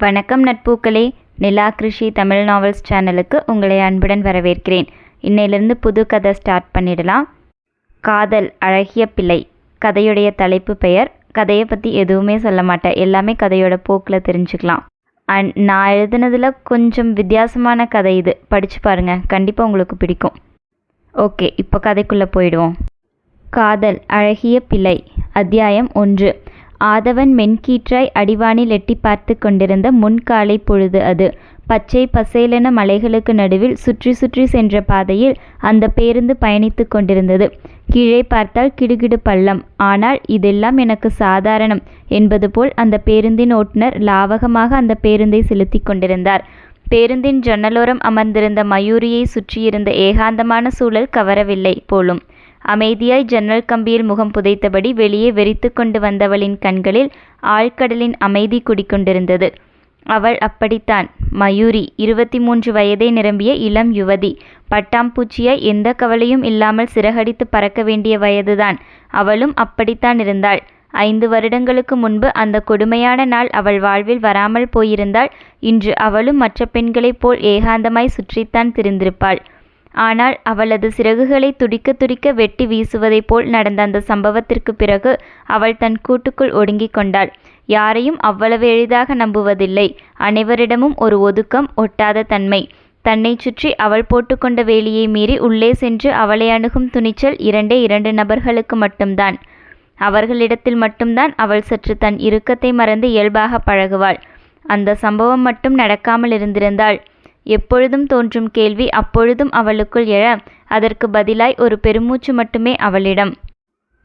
வணக்கம் நட்பூக்களே. நிலா கிருஷி தமிழ் நாவல்ஸ் சேனலுக்கு உங்களை அன்புடன் வரவேற்கிறேன். இன்னையிலிருந்து புது கதை ஸ்டார்ட் பண்ணிடலாம். காதல் அழகிய பிள்ளை. கதையுடைய தலைப்பு பெயர் கதையை பற்றி எதுவுமே சொல்ல மாட்டேன். எல்லாமே கதையோட போக்கில் தெரிஞ்சுக்கலாம். அண்ட் நான் எழுதுனதில் கொஞ்சம் வித்தியாசமான கதை இது. படித்து பாருங்கள் கண்டிப்பாக உங்களுக்கு பிடிக்கும். ஓகே இப்போ கதைக்குள்ளே போயிடுவோம். காதல் அழகிய பிள்ளை. அத்தியாயம் ஒன்று. ஆதவன் மென்கீற்றாய் அடிவானில் எட்டி பார்த்து கொண்டிருந்த முன்காலை பொழுது அது. பச்சை பசேலென மலைகளுக்கு நடுவில் சுற்றி சுற்றி சென்ற பாதையில் அந்த பேருந்து பயணித்து கொண்டிருந்தது. கீழே பார்த்தால் கிடுகிடு பள்ளம். ஆனால் இதெல்லாம் எனக்கு சாதாரணம் என்பது போல் அந்த பேருந்தின் ஓட்டுநர் லாவகமாக அந்த பேருந்தை செலுத்தி கொண்டிருந்தார். பேருந்தின் ஜன்னலோரம் அமர்ந்திருந்த மயூரியை சுற்றியிருந்த ஏகாந்தமான சூழல் கவரவில்லை போலும். அமைதியாய் ஜன்னல் கம்பியில் முகம் புதைத்தபடி வெளியே வெறித்து கொண்டு வந்தவளின் கண்களில் ஆழ்கடலின் அமைதி குடிக்கொண்டிருந்தது அவள் அப்படித்தான். மயூரி இருபத்தி மூன்று வயதை நிரம்பிய இளம் யுவதி. பட்டாம்பூச்சியாய் எந்த கவலையும் இல்லாமல் சிறகடித்து பறக்க வேண்டிய வயதுதான். அவளும் அப்படித்தான் இருந்தாள். ஐந்து வருடங்களுக்கு முன்பு அந்த கொடுமையான நாள் அவள் வாழ்வில் வராமல் போயிருந்தால் இன்று அவளும் மற்ற பெண்களைப் போல் ஏகாந்தமாய் சுற்றித்தான் திரிந்திருப்பாள். ஆனால் அவளது சிறகுகளை துடிக்க துடிக்க வெட்டி வீசுவதைப் போல் நடந்த அந்த சம்பவத்திற்கு பிறகு அவள் தன் கூட்டுக்குள் ஒடுங்கிக் கொண்டாள். யாரையும் அவ்வளவு எளிதாக நம்புவதில்லை. அனைவரிடமும் ஒரு ஒதுக்கம் ஒட்டாத தன்மை. தன்னை சுற்றி அவள் போட்டுக்கொண்ட வேலியை மீறி உள்ளே சென்று அவளை அணுகும் துணிச்சல் இரண்டே இரண்டு நபர்களுக்கு மட்டும்தான். அவர்களிடத்தில் மட்டும்தான் அவள் சற்று தன் இறுக்கத்தை மறந்து இயல்பாக பழகுவாள். அந்த சம்பவம் மட்டும் நடக்காமல் இருந்திருந்தாள். எப்பொழுதும் தோன்றும் கேள்வி அப்பொழுதும் அவளுக்குள் எழ அதற்கு பதிலாய் ஒரு பெருமூச்சு மட்டுமே அவளிடம்.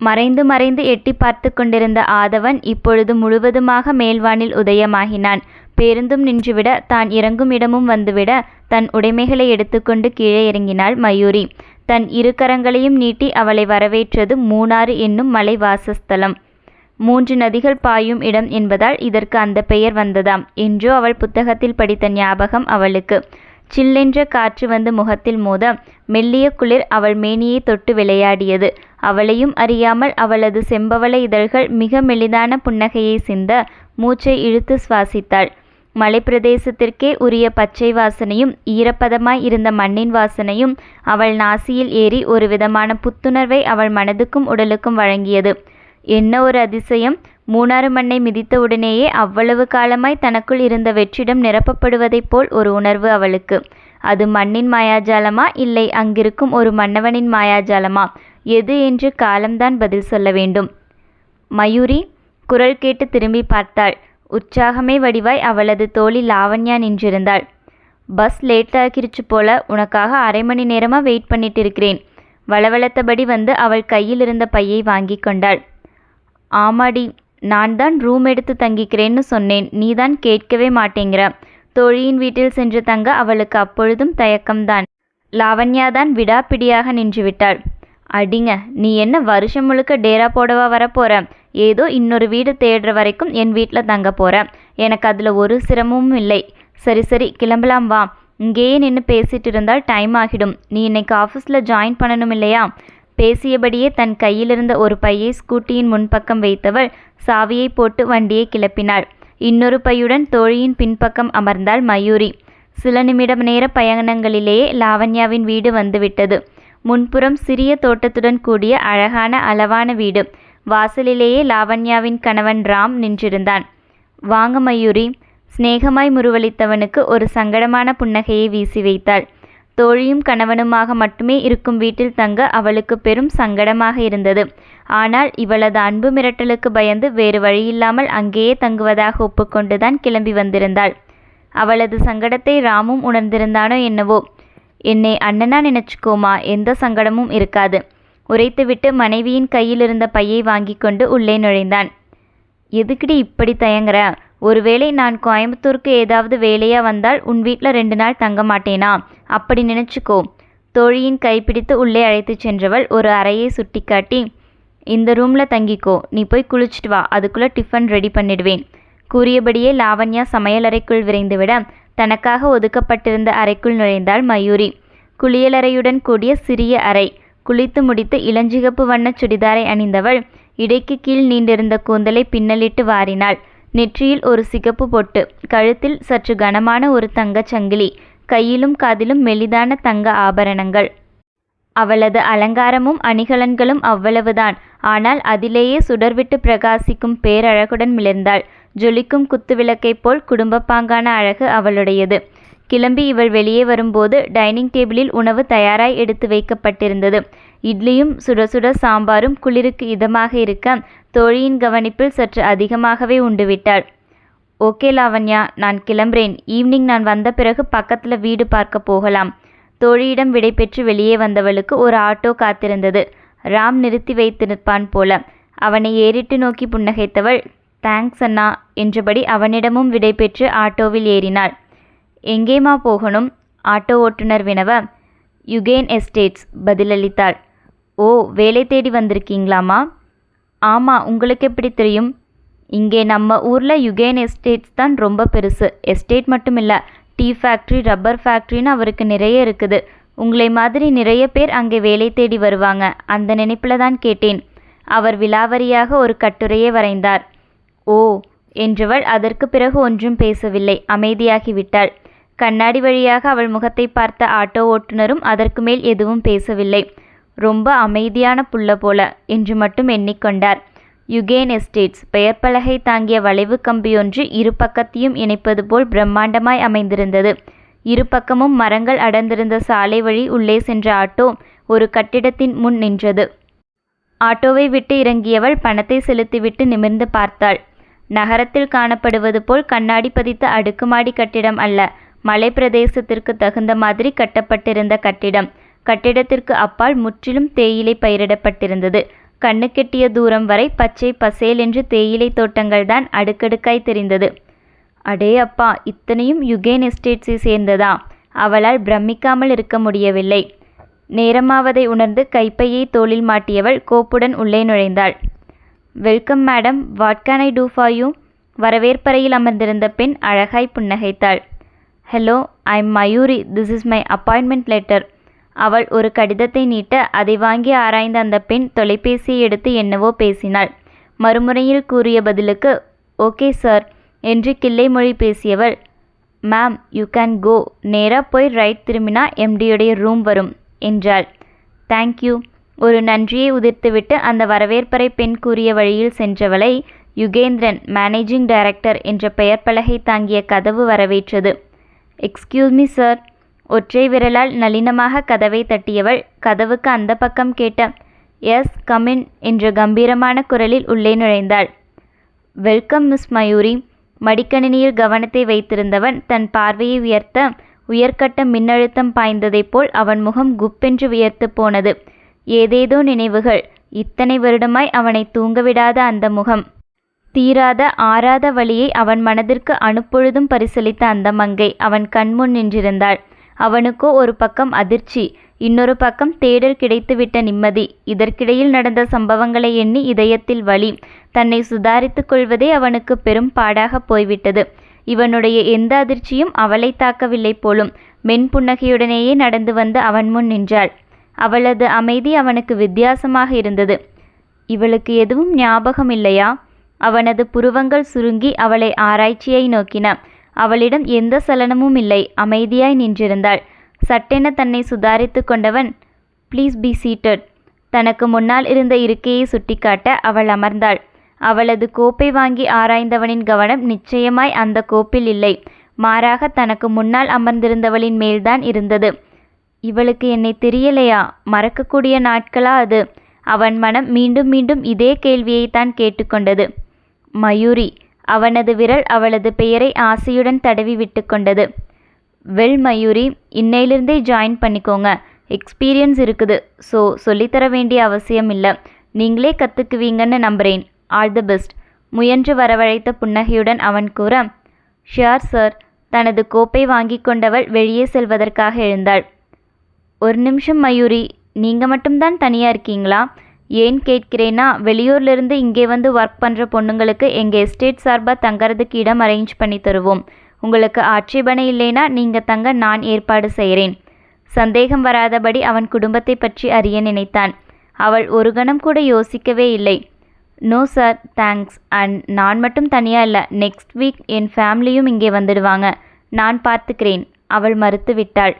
மறைந்து மறைந்து எட்டி பார்த்து கொண்டிருந்த ஆதவன் இப்பொழுது முழுவதுமாக மேல்வானில் உதயமாகினான். பேருந்தும் நின்றுவிட தான் இறங்கும் இடமும் வந்துவிட தன் உடைமைகளை எடுத்துக்கொண்டு கீழே இறங்கினாள் மயூரி. தன் இரு கரங்களையும் நீட்டி அவளை வரவேற்றது மூணாறு என்னும் மலை வாசஸ்தலம் மூன்று நதிகள் பாயும் இடம் என்பதால் இதற்கு அந்த பெயர் வந்ததாம். என்றோ அவள் புத்தகத்தில் படித்த ஞாபகம் அவளுக்கு. சில்லென்ற காற்று வந்து முகத்தில் மோத மெல்லிய குளிர் அவள் மேனியை தொட்டு விளையாடியது. அவளையும் அறியாமல் அவளது செம்பவள இதழ்கள் மிக மெலிதான புன்னகையை சிந்த மூச்சை இழுத்து சுவாசித்தாள். மலைப்பிரதேசத்திற்கே உரிய பச்சை வாசனையும் ஈரப்பதமாய் இருந்த மண்ணின் வாசனையும் அவள் நாசியில் ஏறி ஒரு விதமான புத்துணர்வை அவள் மனதுக்கும் உடலுக்கும் வழங்கியது. என்ன ஒரு அதிசயம்? மூணாறு மண்ணை மிதித்தவுடனேயே அவ்வளவு காலமாய் தனக்குள் இருந்த வெற்றிடம் நிரப்பப்படுவதைப் போல் ஒரு உணர்வு அவளுக்கு. அது மண்ணின் மாயாஜாலமா? இல்லை அங்கிருக்கும் ஒரு மன்னவனின் மாயாஜாலமா? எது என்று காலம்தான் பதில் சொல்ல வேண்டும். மயூரி குரல் கேட்டு திரும்பி பார்த்தாள். உற்சாகமே வடிவாய் அவளது தோழி லாவண்யா நின்றிருந்தாள். பஸ் லேட் ஆகிருச்சு போல உனக்காக அரை மணி நேரமாக வெயிட் பண்ணிட்டு இருக்கிறேன் வளவளத்தபடி வந்து அவள் கையில் இருந்த பையை வாங்கி கொண்டாள். ஆமாடி நான் தான் ரூம் எடுத்து தங்கிக்கிறேன்னு சொன்னேன். நீ தான் கேட்கவே மாட்டேங்கிற. தோழியின் வீட்டில் சென்று தங்க அவளுக்கு அப்பொழுதும் தயக்கம்தான். லாவண்யா தான் விடாப்பிடியாக நின்றுவிட்டாள் அடிங்க நீ என்ன வருஷம் முழுக்க டேரா போடவா வரப்போற ஏதோ இன்னொரு வீடு தேடுற வரைக்கும் என் வீட்டில் தங்க போற. எனக்கு அதில் ஒரு சிரமமும் இல்லை. சரி சரி கிளம்பலாம் வா. இங்கேயே நின்று பேசிட்டு இருந்தால் டைம் ஆகிடும். நீ இன்னைக்கு ஆஃபீஸில் ஜாயின் பண்ணணும் இல்லையா? பேசியபடியே தன் கையிலிருந்த ஒரு பையை ஸ்கூட்டியின் முன்பக்கம் வைத்தவள் சாவியை போட்டு வண்டியை கிளப்பினாள். இன்னொரு பையுடன் தோழியின் பின்பக்கம் அமர்ந்தாள் மயூரி. சில நிமிடம் நேர பயணங்களிலேயே லாவண்யாவின் வீடு வந்துவிட்டது. முன்புறம் சிறிய தோட்டத்துடன் கூடிய அழகான அளவான வீடு. வாசலிலேயே லாவண்யாவின் கணவன் ராம் நின்றிருந்தான். வாங்க மயூரி. சிநேகமாய் முருவளித்தவனுக்கு ஒரு சங்கடமான புன்னகையை வீசி வைத்தாள். தோழியும் கணவனுமாக மட்டுமே இருக்கும் வீட்டில் தங்க அவளுக்கு பெரும் சங்கடமாக இருந்தது. ஆனால் இவளது அன்பு மிரட்டலுக்கு பயந்து வேறு வழியில்லாமல் அங்கேயே தங்குவதாக ஒப்புக்கொண்டுதான் கிளம்பி வந்திருந்தாள். அவளது சங்கடத்தை ராமும் உணர்ந்திருந்தானோ என்னவோ. என்னை அண்ணனா நினைச்சுக்கோமா எந்த சங்கடமும் இருக்காது உரைத்துவிட்டு மனைவியின் கையில் இருந்த பையை வாங்கி கொண்டு உள்ளே நுழைந்தான். எதுக்குடி இப்படி தயங்குற? ஒருவேளை நான் கோயம்புத்தூருக்கு ஏதாவது வேலையா வந்தால் உன் வீட்டில் ரெண்டு நாள் தங்க மாட்டேனா? அப்படி நினச்சிக்கோ. தோழியின் கைப்பிடித்து உள்ளே அழைத்துச் சென்றவள் ஒரு அறையை சுட்டிக்காட்டி இந்த ரூமில் தங்கிக்கோ. நீ போய் குளிச்சுட்டு வா. அதுக்குள்ளே டிஃபன் ரெடி பண்ணிடுவேன். கூறியபடியே லாவண்யா சமையலறைக்குள் விரைந்துவிட தனக்காக ஒதுக்கப்பட்டிருந்த அறைக்குள் நுழைந்தாள் மயூரி. குளியலறையுடன் கூடிய சிறிய அறை. குளித்து முடித்து இளஞ்சிகப்பு வண்ண சுடிதாரை அணிந்தவள் இடைக்கு கீழ் நீண்டிருந்த கூந்தலை பின்னலிட்டு வாரினாள். நெற்றியில் ஒரு சிகப்பு பொட்டு கழுத்தில் சற்று கனமான ஒரு தங்கச் சங்கிலி கையிலும் காதிலும் மெலிதான தங்க ஆபரணங்கள். அவளது அலங்காரமும் அணிகலன்களும் அவ்வளவுதான். ஆனால் அதிலேயே சுடர்விட்டு பிரகாசிக்கும் பேரழகுடன் மிளர்ந்தாள். ஜொலிக்கும் குத்துவிளக்கைப் போல் குடும்பப்பாங்கான அழகு அவளுடையது. கிளம்பி இவள் வெளியே வரும்போது டைனிங் டேபிளில் உணவு தயாராய் எடுத்து வைக்கப்பட்டிருந்தது. இட்லியும் சுட சுட சாம்பாரும் குளிருக்கு இதமாக இருக்க தோழியின் கவனிப்பில் சற்று அதிகமாகவே உண்டுவிட்டாள். ஓகே லாவண்யா நான் கிளம்புறேன். ஈவினிங் நான் வந்த பிறகு பக்கத்தில் வீடு பார்க்க போகலாம். தோழியிடம் விடைபெற்று வெளியே வந்தவளுக்கு ஒரு ஆட்டோ காத்திருந்தது. ராம் நிறுத்தி வைத்திருப்பான் போல. அவனை ஏறிட்டு நோக்கி புன்னகைத்தவள். தேங்க்ஸ் அண்ணா என்றபடி அவனிடமும் விடைபெற்று ஆட்டோவில் ஏறினாள். எங்கேம்மா போகணும்? ஆட்டோ ஓட்டுநர் வினவ யுகேன் எஸ்டேட்ஸ் பதிலளித்தாள். ஓ வேலை தேடி வந்திருக்கீங்களாம்மா? ஆமாம் உங்களுக்கு எப்படி தெரியும்? இங்கே நம்ம ஊரில் யுகேன் எஸ்டேட்ஸ் தான் ரொம்ப பெருசு. எஸ்டேட் மட்டும் இல்லை டீ ஃபேக்ட்ரி ரப்பர் ஃபேக்ட்ரின்னு அவருக்கு நிறைய இருக்குது. உங்களை மாதிரி நிறைய பேர் அங்கே வேலை தேடி வருவாங்க. அந்த நினைப்பில் தான் கேட்டேன். அவர் விலாவரியாக ஒரு கட்டுரையை வரைந்தார். ஓ என்றவள் அதற்கு பிறகு ஒன்றும் பேசவில்லை. அமைதியாகிவிட்டாள் கண்ணாடி வழியாக அவள் முகத்தை பார்த்த ஆட்டோ ஓட்டுநரும் அதற்கு மேல் எதுவும் பேசவில்லை. ரொம்ப அமைதியான புள்ள போல என்று மட்டும் எண்ணிக்கொண்டார் யுகேன் எஸ்டேட்ஸ் பெயர் பலகை தாங்கிய வளைவு கம்பியொன்று இரு பக்கத்தையும் இணைப்பது போல் பிரம்மாண்டமாய் அமைந்திருந்தது. இரு பக்கமும் மரங்கள் அடர்ந்திருந்த சாலை வழி உள்ளே சென்ற ஆட்டோ ஒரு கட்டிடத்தின் முன் நின்றது. ஆட்டோவை விட்டு இறங்கியவள் பணத்தை செலுத்திவிட்டு நிமிர்ந்து பார்த்தாள். நகரத்தில் காணப்படுவது போல் கண்ணாடி பதித்த அடுக்குமாடி கட்டிடம் அல்ல மலை பிரதேசத்திற்கு தகுந்த மாதிரி கட்டப்பட்டிருந்த கட்டிடம். கட்டிடத்திற்கு அப்பால் முற்றிலும் தேயிலை பயிரிடப்பட்டிருந்தது. கண்ணுக்கெட்டிய தூரம் வரை பச்சை பசேல் என்று தேயிலை தோட்டங்கள் தான் அடுக்கடுக்காய் தெரிந்தது. அடே அப்பா இத்தனையும் யுகேன் எஸ்டேட்ஸை சேர்ந்ததா? அவளால் பிரமிக்காமல் இருக்க முடியவில்லை. நேரமாவதை உணர்ந்து கைப்பையை தோளில் மாட்டியவள் கோப்புடன் உள்ளே நுழைந்தாள். Welcome madam what can I do for you? வரவேற்பறையில் அமர்ந்திருந்த பெண் அழகாய் புன்னகைத்தாள். Hello I am Mayuri this is my appointment letter. அவள் ஒரு கடிதத்தை நீட்ட அதை வாங்கி ஆராய்ந்த அந்த பெண் தொலைபேசியை எடுத்து என்னவோ பேசினாள். மறுமுறையில் கூறிய பதிலுக்கு ஓகே சார் என்று கிள்ளை மொழி பேசியவள் மேம் யூ கேன் கோ. நேராக போய் ரைட் திரும்பினா எம்டியுடைய ரூம் வரும் என்றாள். தேங்க்யூ ஒரு நன்றியை உதிர்த்துவிட்டு அந்த வரவேற்பறை பெண் கூறிய வழியில் சென்றவளை யுகேந்திரன் மேனேஜிங் டைரக்டர் என்ற பெயர் பலகை தாங்கிய கதவு வரவேற்றது. எக்ஸ்கியூஸ் மீ சார் ஒற்றை விரலால் நளினமாக கதவை தட்டியவள் கதவுக்கு அந்த பக்கம் கேட்ட எஸ் கமின் என்ற கம்பீரமான குரலில் உள்ளே நுழைந்தாள். வெல்கம் மிஸ் மயூரி மடிக்கணினியில் கவனத்தை வைத்திருந்தவன் தன் பார்வையை உயர்த்த உயர்கட்ட மின்னழுத்தம் பாய்ந்ததைப் போல் அவன் முகம் குப்பென்று உயர்த்து போனது. ஏதேதோ நினைவுகள். இத்தனை வருடமாய் அவனை தூங்கவிடாத அந்த முகம். தீராத ஆறாத வழியை அவன் மனதிற்கு அணுப்பொழுதும் பரிசளித்த அந்த மங்கை அவன் கண்முன் நின்றிருந்தாள். அவனுக்கோ ஒரு பக்கம் அதிர்ச்சி இன்னொரு பக்கம் தேடல் கிடைத்துவிட்ட நிம்மதி. இதற்கிடையில் நடந்த சம்பவங்களை எண்ணி இதயத்தில் வலி. தன்னை சுதாரித்துக் கொள்வதே அவனுக்கு பெரும் பாடாக போய்விட்டது. இவனுடைய எந்த அதிர்ச்சியும் அவளை தாக்கவில்லை போலும். மென்புன்னகையுடனேயே நடந்து வந்து அவன் முன் நின்றாள். அவளது அமைதி அவனுக்கு வித்தியாசமாக இருந்தது. இவளுக்கு எதுவும் ஞாபகம் இல்லையா அவனது புருவங்கள் சுருங்கி அவளை ஆராய்ச்சியை நோக்கின. அவளிடம் எந்த சலனமும் இல்லை. அமைதியாய் நின்றிருந்தாள். சட்டென தன்னை சுதாரித்து கொண்டவன் ப்ளீஸ் பி சீட்டட் தனக்கு முன்னால் இருந்த இருக்கையை சுட்டிக்காட்ட அவள் அமர்ந்தாள். அவளது கோப்பை வாங்கி ஆராய்ந்தவனின் கவனம் நிச்சயமாய் அந்த கோப்பில் இல்லை. மாறாக தனக்கு முன்னால் அமர்ந்திருந்தவளின் மேல்தான் இருந்தது. இவளுக்கு என்னை தெரியலையா? மறக்கக்கூடிய நாட்களா அது? அவன் மனம் மீண்டும் மீண்டும் இதே கேள்வியைத்தான் கேட்டுக்கொண்டது. மயூரி அவனது விரல் அவளது பெயரை ஆசையுடன் தடவி விட்டு கொண்டது. வெல் மயூரி இன்னையிலிருந்தே ஜாயின் பண்ணிக்கோங்க. எக்ஸ்பீரியன்ஸ் இருக்குது. ஸோ சொல்லித்தர வேண்டிய அவசியம் இல்லை. நீங்களே கற்றுக்குவீங்கன்னு நம்புகிறேன் ஆல் தி பெஸ்ட் முயன்று வரவழைத்த புன்னகையுடன் அவன் கூற ஷியார் சார் தனது கோப்பை வாங்கி கொண்டவள் வெளியே செல்வதற்காக எழுந்தாள். ஒரு நிமிஷம் மயூரி. நீங்கள் மட்டும்தான் தனியாக இருக்கீங்களா? ஏன் கேட்கிறேன்னா வெளியூர்லேருந்து இங்கே வந்து ஒர்க் பண்ணுற பொண்ணுங்களுக்கு எங்கள் எஸ்டேட் சார்பாக தங்கறதுக்கு இடம் அரேஞ்ச் பண்ணி தருவோம். உங்களுக்கு ஆட்சேபனை இல்லைனா நீங்கள் தங்க நான் ஏற்பாடு செய்கிறேன் சந்தேகம் வராதபடி அவன் குடும்பத்தை பற்றி அறிய நினைத்தான். அவள் ஒரு கணம் கூட யோசிக்கவே இல்லை. நோ சார் தேங்க்ஸ் அண்ட் நான் மட்டும் தனியாக இல்லை நெக்ஸ்ட் வீக் என் ஃபேமிலியும் இங்கே வந்துடுவாங்க. நான் பார்த்துக்கிறேன் அவள் மறுத்து விட்டாள்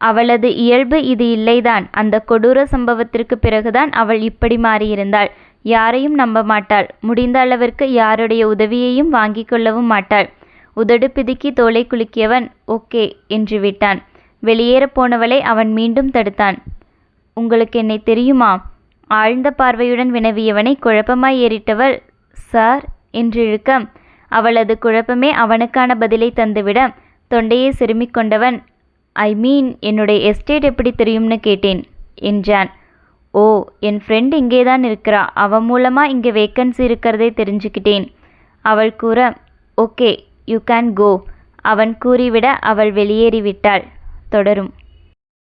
அவளது இயல்பு இது இல்லைதான். அந்த கொடூர சம்பவத்திற்கு பிறகுதான் அவள் இப்படி மாறியிருந்தாள். யாரையும் நம்ப மாட்டாள். முடிந்த அளவிற்கு யாருடைய உதவியையும் வாங்கிக் கொள்ளவும் மாட்டாள். உதடு பிதுக்கி தோலை குலுக்கியவன் ஓகே என்று விட்டான். வெளியேறப் போனவளை அவன் மீண்டும் தடுத்தான். உங்களுக்கு என்னை தெரியுமா? ஆழ்ந்த பார்வையுடன் வினவியவனை குழப்பமாய் ஏறிட்டவள் சார் என்று இழுக்க அவளது குழப்பமே அவனுக்கான பதிலை தந்துவிட தொண்டையை சிறுமிக் கொண்டவன் ஐ மீன் என்னுடைய எஸ்டேட் எப்படி தெரியும்னு கேட்டேன் என்றான். ஓ என் ஃப்ரெண்ட் இங்கே தான் இருக்கிறா. அவ மூலமாக இங்கே வேக்கன்சி இருக்கிறதே தெரிஞ்சுக்கிட்டேன். அவள் கூற ஓகே யூ கேன் கோ அவன் கூறிவிட அவள் வெளியேறிவிட்டாள். தொடரும்.